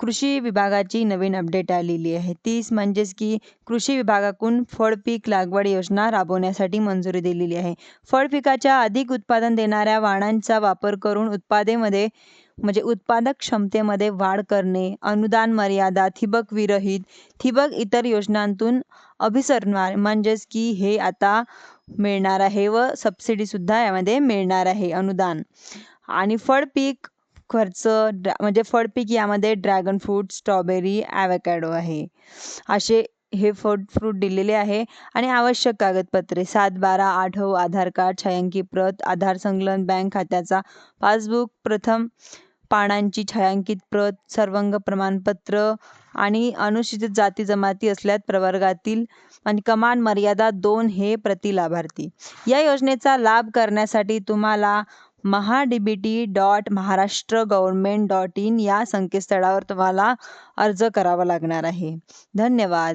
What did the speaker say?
कृषी विभागाची नवीन अपडेट आलेली आहे. तीच म्हणजेच की कृषी विभागाकडून फळपीक लागवड योजना राबवण्यासाठी मंजुरी दिलेली आहे. फळपिकाच्या अधिक उत्पादन देणाऱ्या वाणांचा वापर करून उत्पादेमध्ये म्हणजे उत्पादक क्षमतेमध्ये वाढ करणे अनुदान मर्यादा ठिबक विरहित थिबक इतर योजनांतून अभिसरणार म्हणजेच की हे आता मिळणार आहे व सबसिडीसुद्धा यामध्ये मिळणार आहे अनुदान. आणि फळपीक खर्च ड्रॅ म्हणजे फळपीक यामध्ये ड्रॅगन फ्रूट स्ट्रॉबेरी ॲवॅकॅडो आहे. असे हे फळ फ्रूट दिलेले आहे आणि आवश्यक कागदपत्रे सात बारा आठव आधार कार्ड छायांकित प्रत आधार संकलन बँक खात्याचा पासबुक प्रथम पानांची छायांकित प्रत सर्वंग प्रमाणपत्र आणि अनुसूचित जाती जमाती असल्यात प्रवर्गातील आणि कमान मर्यादा दोन हे प्रति लाभार्थी. या योजनेचा लाभ करण्यासाठी तुम्हाला MahaDBT B T dot Maharashtra government dot in या संकेतस्थळावर तुम्हाला अर्ज करावा लागणार आहे. धन्यवाद.